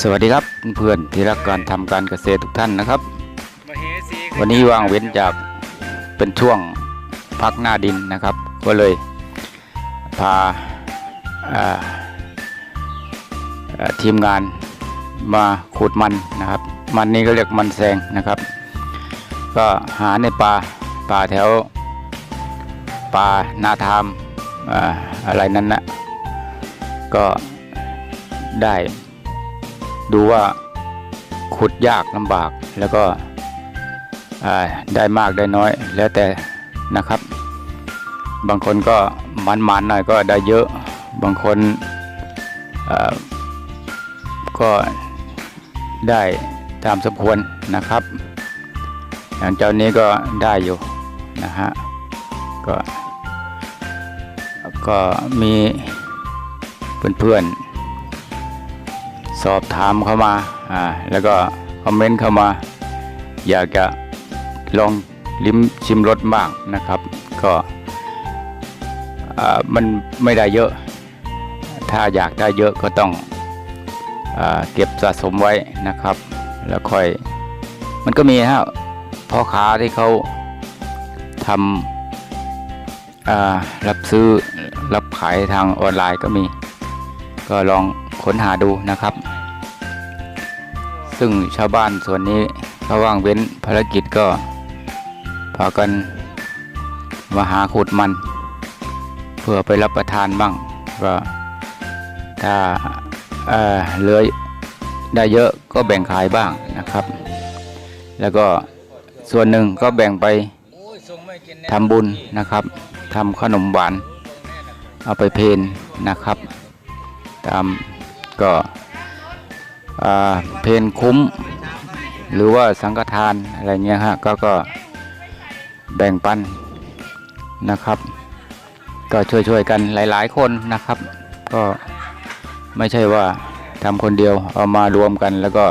สวัสดีครับเพื่อนๆที่รักการทำการเกษตรทุกท่านนะครับมเหสีวันนี้ว่างเว้นจากเป็นช่วงพักหน้าดินนะครับ ก็เลยพาอ่าอ่าทีมงานมาขุดมันนะครับ มันนี้ก็เรียกมันแซงนะครับ ก็หาในป่าป่าแถวป่านาทามอ่าอะไรนั้นนะก็ได้ ดูว่าขุดยากลำบากแล้วก็ได้มากได้น้อย แล้วแต่นะครับ บางคนก็มันๆหน่อยก็ได้เยอะ บางคนก็ได้ตามสมควรนะครับอย่างเจ้านี้ก็ได้อยู่นะฮะก็ก็มีเพื่อนๆ สอบถามเข้ามาอ่าแล้วก็คอมเมนต์เข้ามา อยากจะลองลิ้มชิมรสบ้างนะครับ ก็อ่ามันไม่ได้เยอะ ถ้าอยากได้เยอะก็ต้องอาเก็บสะสมไว้นะครับ แล้วค่อยมันก็มีฮะพ่อค้าที่เขาทำอ่ารับซื้อรับขายทางออนไลน์ก็มี ก็ลอง ค้นหาดูนะครับ ซึ่งชาวบ้านส่วนนี้เขาว่างเว้นภารกิจก็พากันมาหาขุดมัน เพื่อไปรับประทานบ้างก็ถ้าเอ่อเหลือได้เยอะก็แบ่งขายบ้างนะครับ แล้วก็ส่วนหนึ่งก็แบ่งไปโอ้ยทรงไม่กินแน่ทำบุญนะครับทำขนมหวาน เอาไปเพนนะครับ ตาม ก็เพนคุ้ม หรือว่าสังฆทานอะไรเงี้ยฮะก็ก็แบ่งปันนะครับ ก็ช่วยๆกันหลายๆคนนะครับ ก็ไม่ใช่ว่าทำคนเดียวเอามารวมกันแล้วก็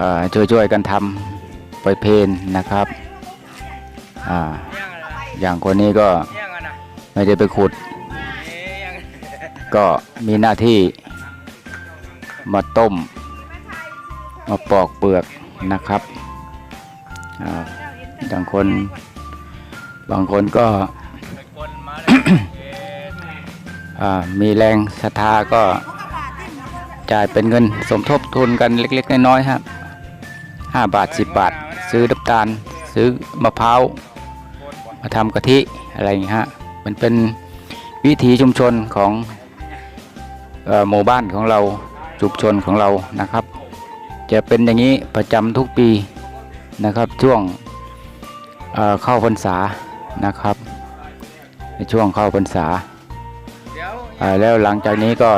อ่าช่วยๆกันทำไปเพนนะครับออย่างคนนี้ก็ไม่ได้ไปขุด ก็มีหน้าที่ มาต้ม มาปอกเปลือกนะครับบางคน บางคนก็มีแรงศรัทธาก็จ่ายเป็นเงินสมทบทุนกันเล็ก ๆ น้อยๆครับห้าบาทสิบบาท ซื้อน้ำตาล ซื้อมะพร้าวมาทำกะทิอะไรอย่างเงี้ฮะมันเป็นวิถีชุมชนของหมู่บ้านของเรา ชุมชนของเรานะครับ จะเป็นอย่างนี้ประจำทุกปีนะครับช่วงเเข้าพรรษานะครับในช่วงเข้าพรรษา แล้วหลังจากนี้ก็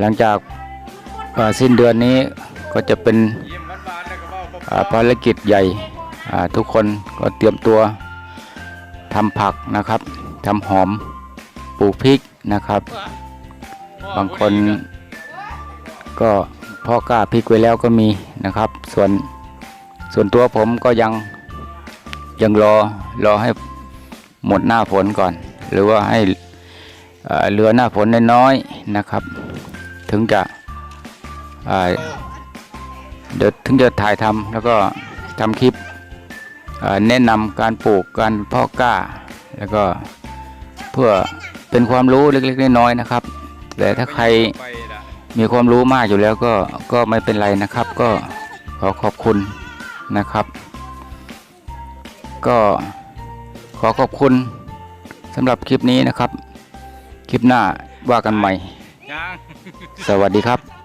หลังจากสิ้นเดือนนี้ก็จะเป็นภารกิจใหญ่ทุกคนก็เตรียมตัวทำผักนะครับทำหอมปลูกพริกนะครับ บางคนก็เพ่อกล้าพริกไว้แล้วก็มีนะครับ ส่วนส่วนตัวผมก็ยังยังรอรอให้หมดหน้าฝนก่อน หรือว่าให้เอ่อเหลือหน้าฝนน้อยๆนะครับ ถึงจะอ่าเดี๋ยวถึงจะถ่ายทำแล้วก็ทำคลิปเอ่อแนะนำการปลูกการเพาะกล้า แล้วก็เพื่อเป็นความรู้เล็กๆน้อยๆนะครับ แต่ถ้าใครไปละมีความรู้มากอยู่แล้วก็ก็ไม่เป็นไรนะครับ ก็ขอขอบคุณนะครับ ก็ขอขอบคุณสำหรับคลิปนี้นะครับ คลิปหน้าว่ากันใหม่ยังสวัสดีครับ